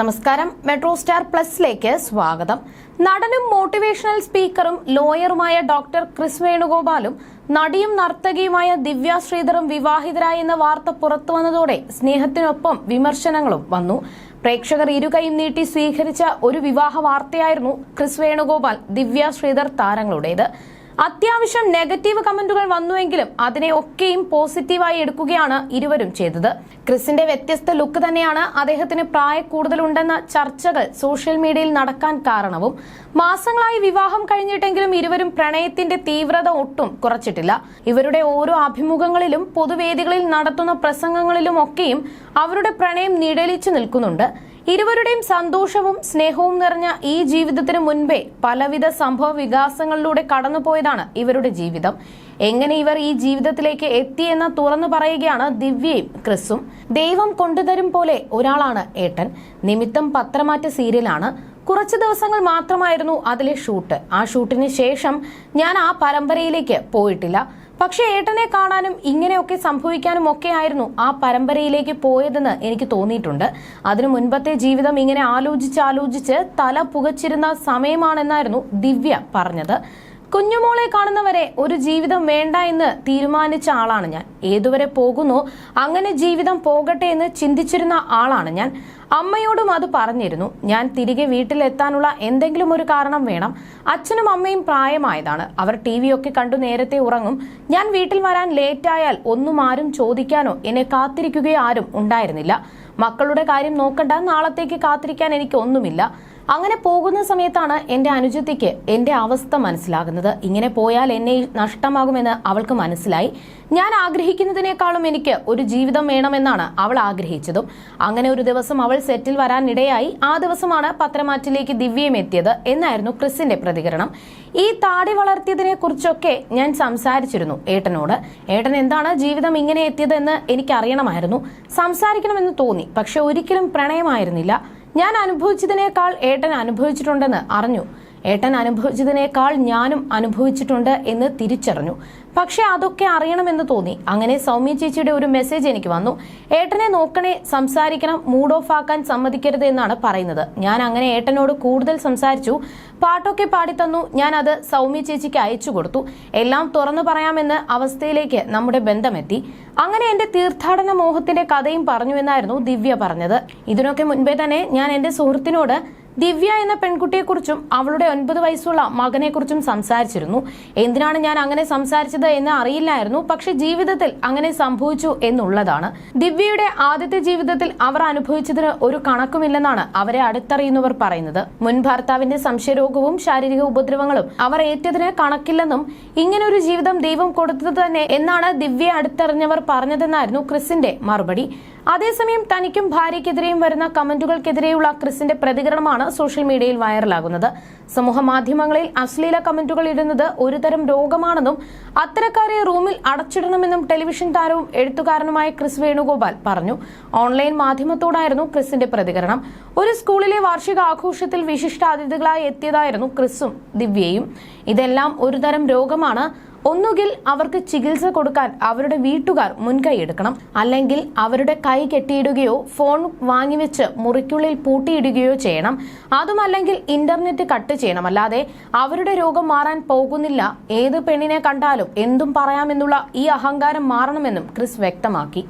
നമസ്കാരം. Metro star പ്ലസിലേക്ക് സ്വാഗതം. നടനും മോട്ടിവേഷണൽ സ്പീക്കറും ലോയറുമായ ഡോക്ടർ ക്രിസ് വേണുഗോപാലും നടിയും നർത്തകിയുമായ ദിവ്യ ശ്രീധറും വിവാഹിതരായെന്ന വാർത്ത പുറത്തുവന്നതോടെ സ്നേഹത്തിനൊപ്പം വിമർശനങ്ങളും വന്നു. പ്രേക്ഷകർ ഇരുകൈയും നീട്ടി സ്വീകരിച്ച ഒരു വിവാഹ വാർത്തയായിരുന്നു ക്രിസ് വേണുഗോപാൽ ദിവ്യ ശ്രീധർ താരങ്ങളുടേത്. അത്യാവശ്യം നെഗറ്റീവ് കമന്റുകൾ വന്നുവെങ്കിലും അതിനെ ഒക്കെയും പോസിറ്റീവായി എടുക്കുകയാണ് ഇരുവരും ചെയ്തത്. ക്രിസിന്റെ വ്യത്യസ്ത ലുക്ക് തന്നെയാണ് അദ്ദേഹത്തിന് പ്രായ കൂടുതലുണ്ടെന്ന ചർച്ചകൾ സോഷ്യൽ മീഡിയയിൽ നടക്കാൻ കാരണവും. മാസങ്ങളായി വിവാഹം കഴിഞ്ഞിട്ടെങ്കിലും ഇരുവരും പ്രണയത്തിന്റെ തീവ്രത ഒട്ടും കുറച്ചിട്ടില്ല. ഇവരുടെ ഓരോ അഭിമുഖങ്ങളിലും പൊതുവേദികളിൽ നടത്തുന്ന പ്രസംഗങ്ങളിലും ഒക്കെയും അവരുടെ പ്രണയം നിഴലിച്ചു നിൽക്കുന്നുണ്ട്. ഇരുവരുടെയും സന്തോഷവും സ്നേഹവും നിറഞ്ഞ ഈ ജീവിതത്തിന് മുൻപേ പലവിധ സംഭവ വികാസങ്ങളിലൂടെ കടന്നുപോയതാണ് ഇവരുടെ ജീവിതം. എങ്ങനെ ഇവർ ഈ ജീവിതത്തിലേക്ക് എത്തിയെന്ന് തുറന്നു പറയുകയാണ് ദിവ്യയും ക്രിസും ദൈവം കൊണ്ടുതരും പോലെ ഒരാളാണ് ഏട്ടൻ. നിമിത്തം പത്രമാറ്റ സീരിയലാണ്. കുറച്ച് ദിവസങ്ങൾ മാത്രമായിരുന്നു അതിലെ ഷൂട്ട്. ആ ഷൂട്ടിന് ശേഷം ഞാൻ ആ പരമ്പരയിലേക്ക് പോയിട്ടില്ല. പക്ഷെ ഏട്ടനെ കാണാനും ഇങ്ങനെയൊക്കെ സംഭവിക്കാനും ഒക്കെ ആയിരുന്നു ആ പരമ്പരയിലേക്ക് പോയതെന്ന് എനിക്ക് തോന്നിയിട്ടുണ്ട്. അതിനു മുൻപത്തെ ജീവിതം ഇങ്ങനെ ആലോചിച്ച് ആലോചിച്ച് തല പുകച്ചിരുന്ന സമയമാണെന്നായിരുന്നു ദിവ്യ പറഞ്ഞത്. കുഞ്ഞുമോളെ കാണുന്നവരെ ഒരു ജീവിതം വേണ്ട എന്ന് തീരുമാനിച്ച ആളാണ് ഞാൻ. ഏതുവരെ പോകുന്നു അങ്ങനെ ജീവിതം പോകട്ടെ എന്ന് ചിന്തിച്ചിരുന്ന ആളാണ് ഞാൻ. അമ്മയോടും അത് പറഞ്ഞിരുന്നു. ഞാൻ തിരികെ വീട്ടിലെത്താനുള്ള എന്തെങ്കിലും ഒരു കാരണം വേണം. അച്ഛനും അമ്മയും പ്രായമായതാണ്. അവർ ടി വി ഒക്കെ കണ്ടു നേരത്തെ ഉറങ്ങും. ഞാൻ വീട്ടിൽ വരാൻ ലേറ്റായാൽ ഒന്നും ആരും ചോദിക്കാനോ എന്നെ കാത്തിരിക്കുകയോ ആരും ഉണ്ടായിരുന്നില്ല. മക്കളുടെ കാര്യം നോക്കണ്ട നാളത്തേക്ക് കാത്തിരിക്കാൻ എനിക്ക് ഒന്നുമില്ല. അങ്ങനെ പോകുന്ന സമയത്താണ് എന്റെ അനുജത്തിക്ക് എന്റെ അവസ്ഥ മനസ്സിലാകുന്നത്. ഇങ്ങനെ പോയാൽ എന്നെ നഷ്ടമാകുമെന്ന് അവൾക്ക് മനസ്സിലായി. ഞാൻ ആഗ്രഹിക്കുന്നതിനേക്കാളും എനിക്ക് ഒരു ജീവിതം വേണമെന്നാണ് അവൾ ആഗ്രഹിച്ചതും. അങ്ങനെ ഒരു ദിവസം അവൾ സെറ്റിൽ വരാനിടയായി ആ ദിവസമാണ് പത്രമാറ്റിലേക്ക് ദിവ്യയും എത്തിയത് എന്നായിരുന്നു ക്രിസിന്റെ പ്രതികരണം. ഈ താടി വളർത്തിയതിനെ കുറിച്ചൊക്കെ ഞാൻ സംസാരിച്ചിരുന്നു ഏട്ടനോട്. ഏട്ടൻ എന്താണ് ജീവിതം ഇങ്ങനെ എത്തിയതെന്ന് എനിക്കറിയണമായിരുന്നു. സംസാരിക്കണമെന്ന് തോന്നി പക്ഷെ ഒരിക്കലും പ്രണയമായിരുന്നില്ല. ഞാൻ അനുഭവിച്ചതിനേക്കാൾ ഏട്ടൻ അനുഭവിച്ചിട്ടുണ്ടെന്ന് അറിഞ്ഞു. ഏട്ടൻ അനുഭവിച്ചതിനേക്കാൾ ഞാനും അനുഭവിച്ചിട്ടുണ്ട് എന്ന് തിരിച്ചറിഞ്ഞു. പക്ഷെ അതൊക്കെ അറിയണമെന്ന് തോന്നി. അങ്ങനെ സൗമ്യ ചേച്ചിയുടെ ഒരു മെസ്സേജ് എനിക്ക് വന്നു. ഏട്ടനെ നോക്കണേ സംസാരിക്കണം മൂഡ് ഓഫ് ആക്കാൻ സമ്മതിക്കരുത് എന്നാണ് പറയുന്നത്. ഞാൻ അങ്ങനെ ഏട്ടനോട് കൂടുതൽ സംസാരിച്ചു. പാട്ടൊക്കെ പാടിത്തന്നു. ഞാൻ അത് സൗമ്യ ചേച്ചിക്ക് അയച്ചു കൊടുത്തു. എല്ലാം തുറന്നു പറയാമെന്ന് അവസ്ഥയിലേക്ക് നമ്മുടെ ബന്ധമെത്തി. അങ്ങനെ എന്റെ തീർത്ഥാടന മോഹത്തിന്റെ കഥയും പറഞ്ഞു എന്നായിരുന്നു ദിവ്യ പറഞ്ഞത്. ഇതിനൊക്കെ മുൻപേ തന്നെ ഞാൻ എന്റെ സുഹൃത്തിനോട് ദിവ്യ എന്ന പെൺകുട്ടിയെക്കുറിച്ചും അവളുടെ ഒൻപത് വയസ്സുള്ള മകനെക്കുറിച്ചും സംസാരിച്ചിരുന്നു. എന്തിനാണ് ഞാൻ അങ്ങനെ സംസാരിച്ചത് എന്ന് അറിയില്ലായിരുന്നു. പക്ഷെ ജീവിതത്തിൽ അങ്ങനെ സംഭവിച്ചു എന്നുള്ളതാണ്. ദിവ്യയുടെ ആദ്യത്തെ ജീവിതത്തിൽ അവർ അനുഭവിച്ചതിന് ഒരു കണക്കുമില്ലെന്നാണ് അവരെ അടുത്തറിയുന്നവർ പറയുന്നത്. മുൻ ഭർത്താവിന്റെ സംശയരോഗവും ശാരീരിക ഉപദ്രവങ്ങളും അവർ ഏറ്റതിന് കണക്കില്ലെന്നും ഇങ്ങനെ ഒരു ജീവിതം ദൈവം കൊടുത്തത് തന്നെ എന്നാണ് ദിവ്യ അടുത്തറിഞ്ഞവർ പറഞ്ഞതെന്നായിരുന്നു ക്രിസിന്റെ മറുപടി. അതേസമയം തനിക്കും ഭാര്യയ്ക്കെതിരെയും വരുന്ന കമന്റുകൾക്കെതിരെയുള്ള ക്രിസിന്റെ പ്രതികരണമാണ് സോഷ്യൽ മീഡിയയിൽ വൈറലാകുന്നത്. സമൂഹ മാധ്യമങ്ങളിൽ അശ്ലീല കമന്റുകൾ ഇടുന്നത് ഒരുതരം രോഗമാണെന്നും അത്തരക്കാരെ റൂമിൽ അടച്ചിടണമെന്നും ടെലിവിഷൻ താരവും എഴുത്തുകാരനുമായ ക്രിസ് വേണുഗോപാൽ പറഞ്ഞു. ഓൺലൈൻ മാധ്യമത്തോടായിരുന്നു ക്രിസിന്റെ പ്രതികരണം. ഒരു സ്കൂളിലെ വാർഷിക ആഘോഷത്തിൽ വിശിഷ്ടാതിഥികളായി എത്തിയതായിരുന്നു ക്രിസും ദിവ്യയും. ഇതെല്ലാം ഒരുതരം രോഗമാണ്. ഒന്നുകിൽ അവർക്ക് ചികിത്സ കൊടുക്കാൻ അവരുടെ വീട്ടുകാർ മുൻകൈയെടുക്കണം. അല്ലെങ്കിൽ അവരുടെ കൈ കെട്ടിയിടുകയോ ഫോൺ വാങ്ങിവെച്ച് മുറിക്കുള്ളിൽ പൂട്ടിയിടുകയോ ചെയ്യണം. അതുമല്ലെങ്കിൽ ഇന്റർനെറ്റ് കട്ട് ചെയ്യണം. അല്ലാതെ അവരുടെ രോഗം മാറാൻ പോകുന്നില്ല. ഏത് പെണ്ണിനെ കണ്ടാലും എന്തും പറയാമെന്നുള്ള ഈ അഹങ്കാരം മാറണമെന്നും ക്രിസ് വ്യക്തമാക്കി.